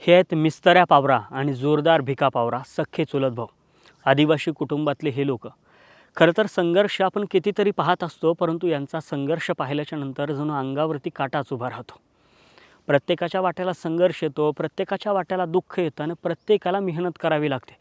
हे आहेत मिस्तऱ्या पावरा आणि जोरदार भिका पावरा सख्खे चुलत भाऊ. आदिवासी कुटुंबातले हे लोक. खरं तर संघर्ष आपण कितीतरी पाहत असतो परंतु यांचा संघर्ष पाहिल्याच्या नंतर जणू अंगावरती काटाच उभा राहतो. प्रत्येकाच्या वाट्याला संघर्ष येतो प्रत्येकाच्या वाट्याला दुःख येतं आणि प्रत्येकाला मेहनत करावी लागते.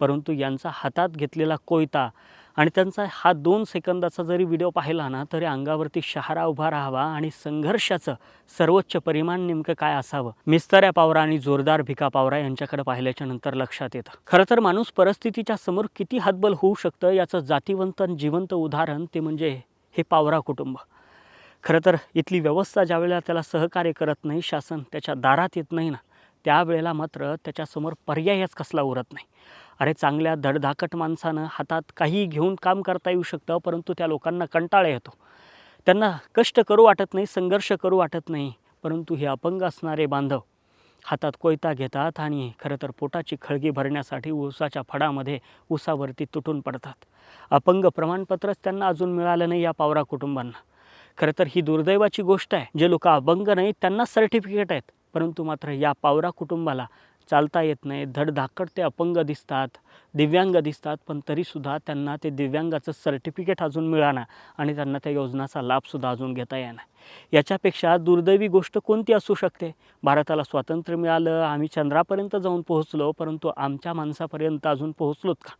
परंतु यांचा हातात घेतलेला कोयता आणि त्यांचा हा दोन सेकंदाचा जरी व्हिडिओ पाहिला ना तरी अंगावरती शहारा उभा राहावा आणि संघर्षाचं सर्वोच्च परिमाण नेमकं काय असावं? मिस्तऱ्या पावरा आणि जोरदार भिका पावरा यांच्याकडे पाहिल्याच्या नंतर लक्षात येतं. खरं तर माणूस परिस्थितीच्या समोर किती हातबल होऊ शकतं याचं जातिवंत जिवंत उदाहरण ते म्हणजे हे पावरा कुटुंब. खरं तर इथली व्यवस्था ज्यावेळेला त्याला सहकार्य करत नाही शासन त्याच्या दारात येत नाही ना त्यावेळेला मात्र त्याच्यासमोर पर्यायच कसला उरत नाही. अरे चांगल्या धडधाकट माणसानं हातात काही घेऊन काम करता येऊ शकतं परंतु त्या लोकांना कंटाळा येतो. त्यांना कष्ट करू वाटत नाही संघर्ष करू वाटत नाही परंतु हे अपंग असणारे बांधव हातात कोयता घेतात आणि खरं तर पोटाची खळगी भरण्यासाठी ऊसाच्या फडामध्ये ऊसावरती तुटून पडतात. अपंग प्रमाणपत्रच त्यांना अजून मिळालं नाही या पावरा कुटुंबांना. खरं तर ही दुर्दैवाची गोष्ट आहे. जे लोक अपंग नाहीत त्यांना सर्टिफिकेट आहेत परंतु मात्र या पावरा कुटुंबाला चालता येत नाही. धडधाकट ते अपंग दिसतात दिव्यांग दिसतात पण तरीसुद्धा त्यांना ते दिव्यांगाचं सर्टिफिकेट अजून मिळाना आणि त्यांना त्या योजनाचा लाभसुद्धा अजून घेता येणार. याच्यापेक्षा दुर्दैवी गोष्ट कोणती असू शकते? भारताला स्वातंत्र्य मिळालं आम्ही चंद्रापर्यंत जाऊन पोहोचलो परंतु आमच्या माणसापर्यंत अजून पोहोचलोत का?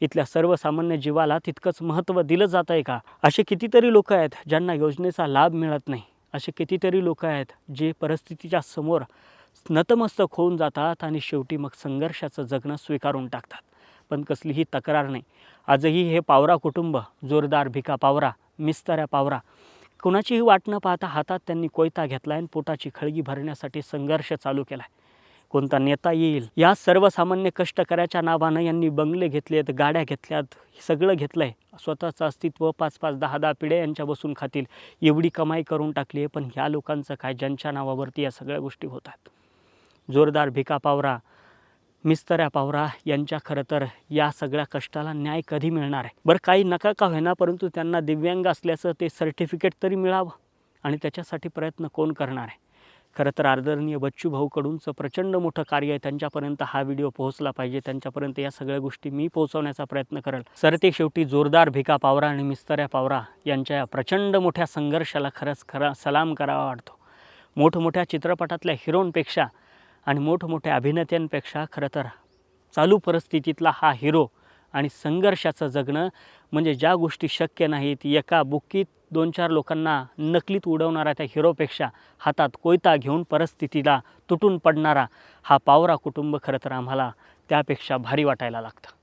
इथल्या सर्वसामान्य जीवाला तितकंच महत्त्व दिलं जात आहे का? असे कितीतरी लोक आहेत ज्यांना योजनेचा लाभ मिळत नाही. असे कितीतरी लोक आहेत जे परिस्थितीच्या समोर नतमस्तक होऊन जातात आणि शेवटी मग संघर्षाचं जगणं स्वीकारून टाकतात. पण कसलीही तक्रार नाही. आजही हे पावरा कुटुंब जोरदार भिका पावरा मिस्तऱ्या पावरा कुणाचीही वाट न पाहता हातात त्यांनी कोयता घेतला आणि पोटाची खळगी भरण्यासाठी संघर्ष चालू केला आहे कोणता नेता येईल? या सर्वसामान्य कष्टकऱ्याच्या नावानं यांनी बंगले घेतलेत गाड्या घेतल्यात सगळं घेतलं आहे स्वतःचं अस्तित्व पाच पाच दहा दहा पिढ्या यांच्या बसून खातील. एवढी कमाई करून टाकली आहे पण ह्या लोकांचं काय? ज्यांच्या नावावरती या सगळ्या गोष्टी होतात. जोरदार भिका पावरा मिस्तऱ्या पावरा यांच्या खरं तर या सगळ्या कष्टाला न्याय कधी मिळणार आहे? बरं काही नका का होईना परंतु त्यांना दिव्यांग असल्याचं ते सर्टिफिकेट तरी मिळावं आणि त्याच्यासाठी प्रयत्न कोण करणार आहे? खरं तर आदरणीय बच्चू भाऊकडूनचं प्रचंड मोठं कार्य आहे. त्यांच्यापर्यंत हा व्हिडिओ पोहोचला पाहिजे. त्यांच्यापर्यंत या सगळ्या गोष्टी मी पोहोचवण्याचा प्रयत्न करेल. सरते शेवटी जोरदार भिका पावरा आणि मिस्तऱ्या पावरा यांच्या या प्रचंड मोठ्या संघर्षाला खरंच खरा सलाम करावा वाटतो. मोठमोठ्या चित्रपटातल्या हिरोंपेक्षा आणि मोठमोठ्या अभिनेत्यांपेक्षा खरं तर चालू परिस्थितीतला हा हिरो आणि संघर्षाचं जगणं म्हणजे ज्या गोष्टी शक्य नाहीत एका बुक्कीत दोन चार लोकांना नकलीत उडवणारा त्या हिरोपेक्षा हातात कोयता घेऊन परिस्थितीला तुटून पडणारा हा पावरा कुटुंब खरं तर आम्हाला त्यापेक्षा भारी वाटायला लागतं.